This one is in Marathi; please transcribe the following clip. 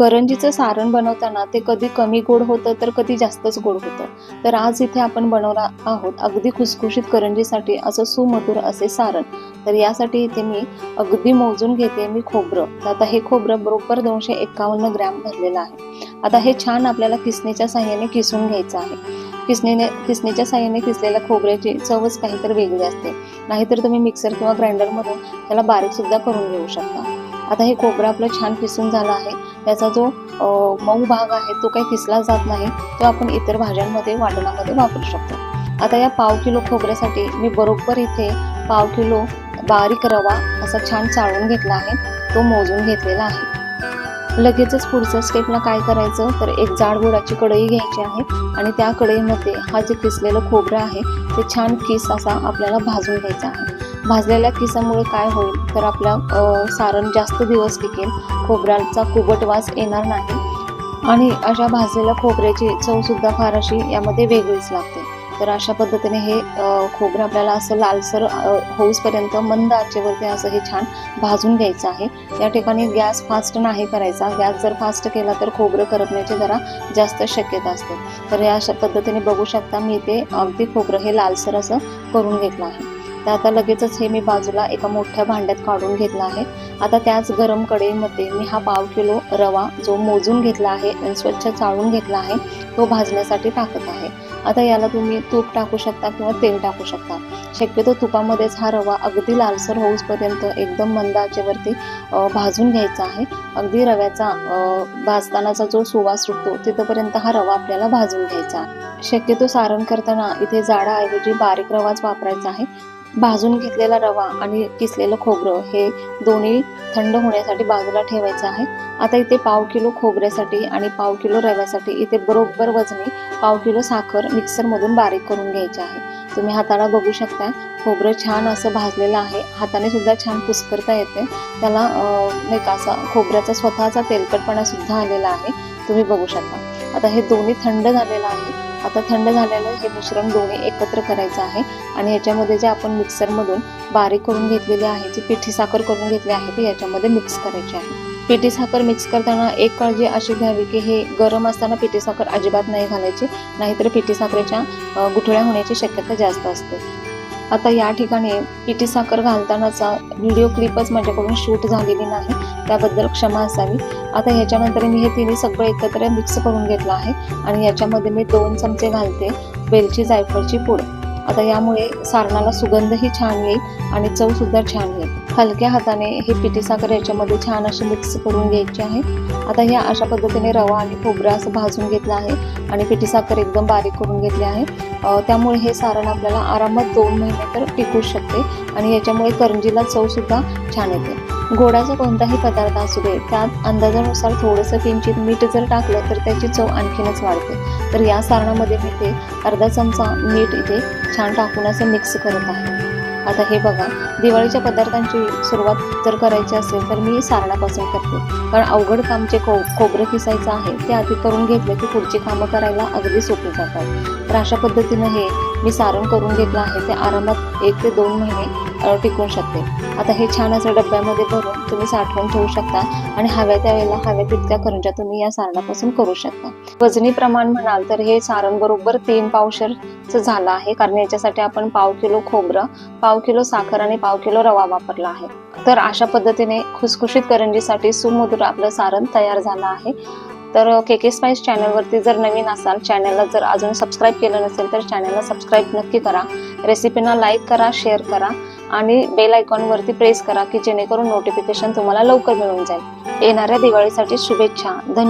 करंजीचं सारण बनवताना ते कधी कमी गोड होतं तर कधी जास्तच गोड होतं. तर आज इथे आपण बनवणार आहोत अगदी खुसखुशीत करंजीसाठी असं सुमधुर असे सारण. तर यासाठी इथे मी अगदी मोजून घेते मी खोबरं. तर आता हे खोबरं बरोबर दोनशे एकावन्न ग्रॅम भरलेलं आहे. आता हे छान आपल्याला किसणीच्या साह्याने किसून घ्यायचं आहे. किसणीने किसणीच्या साह्याने किसलेल्या खोबऱ्याची चवच काहीतरी वेगळी असते. नाहीतर तुम्ही मिक्सर किंवा ग्राइंडरमधून त्याला बारीक सुद्धा करून घेऊ शकता. आता हे खोबरं आपलं छान किसून झालं आहे. त्याचा जो मऊ भाग आहे तो काही किसला जात नाही तो आपण इतर भाज्यांमध्ये वाटणामध्ये वापरू शकतो. आता या पाव किलो खोबऱ्यासाठी मी बरोबर इथे पाव किलो बारीक रवा असा छान चाळून घेतला आहे तो मोजून घेतलेला आहे. लगेचच पुढच्या स्टेपला काय करायचं? तर एक जाड बुडाची कढई घ्यायची आहे आणि त्या कढईमध्ये हा जे किसलेलं खोबरं आहे ते छान किस असा आपल्याला भाजून घ्यायचा आहे. भाजलेल्या किसामुळे काय होईल? तर आपला सारण जास्त दिवस टिकेल. खोबऱ्याचा कुबट वास येणार नाही. आणि अशा भाजलेल्या खोबऱ्याची चवसुद्धा फार अशी यामध्ये वेगळीच लागते. तर अशा पद्धतीने हे खोबरं आपल्याला असं लालसर होऊसपर्यंत मंद आचेवरती असं हे छान भाजून घ्यायचं आहे. या ठिकाणी गॅस फास्ट नाही करायचा. गॅस जर फास्ट केला तर खोबरं करपण्याची जरा जास्त शक्यता असते. तर या अशा पद्धतीने बघू शकता मी ते अगदी खोबरं हे लालसर असं करून घेतलं आहे. तर आता लगेचच हे मी बाजूला एका मोठ्या भांड्यात काढून घेतलं आहे. आता त्याच गरम कढईमध्ये मी हा पाव किलो रवा जो मोजून घेतला आहे आणि स्वच्छ चाळून घेतला आहे तो भाजण्यासाठी टाकत आहे. आता याला तुम्ही तूप टाकू शकता किंवा तेल टाकू शकता. शक्यतो तुपामध्येच हा रवा अगदी लालसर होऊसपर्यंत एकदम मंद आचेवरती भाजून घ्यायचा आहे. अगदी रव्याचा भाजतानाचा जो सुवास सुटतो तिथपर्यंत हा रवा आपल्याला भाजून घ्यायचा शक्यतो सारण करताना इथे जाडाऐवजी बारीक रवाच वापरायचा आहे. भाजून घेतलेला रवा आणि किसलेलं खोबरं हे दोन्ही थंड होण्यासाठी बाजूला ठेवायचं आहे. आता इथे पाव किलो खोबऱ्यासाठी आणि पाव किलो रव्यासाठी इथे बरोबर वजनी पाव किलो साखर मिक्सरमधून बारीक करून घ्यायची आहे. तुम्ही हाताला बघू शकता खोबरं छान असं भाजलेलं आहे. हाताने सुद्धा छान पुस्करता येते. त्याला नाही का असा खोबऱ्याचा स्वतःचा तेलकटपणा सुद्धा आलेला आहे. तुम्ही बघू शकता. आता हे दोन्ही थंड झालेलं आहे. आता थंड झाल्यानं हे मिश्रण दोन्ही एकत्र करायचं आहे आणि याच्यामध्ये जे आपण मिक्सरमधून बारीक करून घेतलेली आहे जी पिठी साखर करून घेतली आहे ती याच्यामध्ये मिक्स करायची आहे. पिठी साखर मिक्स करताना एक काळजी अशी घ्यावी की हे गरम असताना पिठी साखर अजिबात नाही घालायची नाहीतर पिठी साखरेच्या गुठळ्या होण्याची शक्यता जास्त असते. आता या ठिकाणी पिठी साखर घालतानाचा व्हिडिओ क्लिपच माझ्याकडून शूट झालेली नाही त्याबद्दल क्षमा असावी. आता ह्याच्यानंतर मी हे तिन्ही सगळं एकत्र मिक्स करून घेतलं आहे आणि याच्यामध्ये मी दोन चमचे घालते वेलची जायफळची पूड. आता यामुळे सारणाला सुगंधही छान येईल आणि चवसुद्धा छान येईल. हलक्या हाताने हे पिठी साखर याच्यामध्ये छान अशी मिक्स करून घ्यायची आहे. आता हे अशा पद्धतीने रवा आणि खोबरा असं भाजून घेतलं आहे आणि पिठी साखर एकदम बारीक करून घेतली आहे. त्यामुळे हे सारण आपल्याला आरामात दोन महिने तर टिकू शकते आणि याच्यामुळे करंजीला चवसुद्धा छान येते. गोडाचा कोणताही पदार्थ असू दे त्यात अंदाजानुसार थोडंसं किंचित मीठ जर टाकलं तर त्याची चव आणखीनच वाढते. तर या सारणामध्ये मी ते अर्धा चमचा मीठ इथे छान टाकून असं मिक्स करत आहे. आता हे बघा दिवाळीच्या पदार्थांची सुरुवात जर करायची असेल तर मी सारणापासून करते. कारण अवघड काम जे खो खोबरं किसायचं आहे ते आधी करून घेतलं की पुढची कामं करायला अगदी सोपी जातात. तर अशा पद्धतीनं हे मी सारण करून घेतलं आहे ते आरामात एक ते दोन महिने टिकून शकते. आता हे छान असं डब्यामध्ये भरून तुम्ही साठवून ठेवू शकता आणि हव्या त्यावेळेला हव्या तितक्या करंज्या तुम्ही या सारणापासून करू शकता. वजनी प्रमाण म्हणाल तर हे सारण बरोबर तीन पावशरचं झालं आहे कारण याच्यासाठी आपण पाव किलो खोबरं पाव किलो साखर आणि पाव किलो रवा वापरला आहे. तर अशा पद्धतीने खुसखुशीत करंजीसाठी सुमधुर आपलं सारण तयार झालं आहे. तर के के स्पाईस चॅनलवरती जर नवीन असाल चॅनलला जर अजून सबस्क्राईब केलं नसेल तर चॅनलला सबस्क्राईब नक्की करा. रेसिपीना लाईक करा शेअर करा आणि बेल आयकॉनवरती प्रेस करा की जेणेकरून नोटिफिकेशन तुम्हाला लवकर मिळून जाईल. येणाऱ्या दिवाळीसाठी शुभेच्छा. धन्यवाद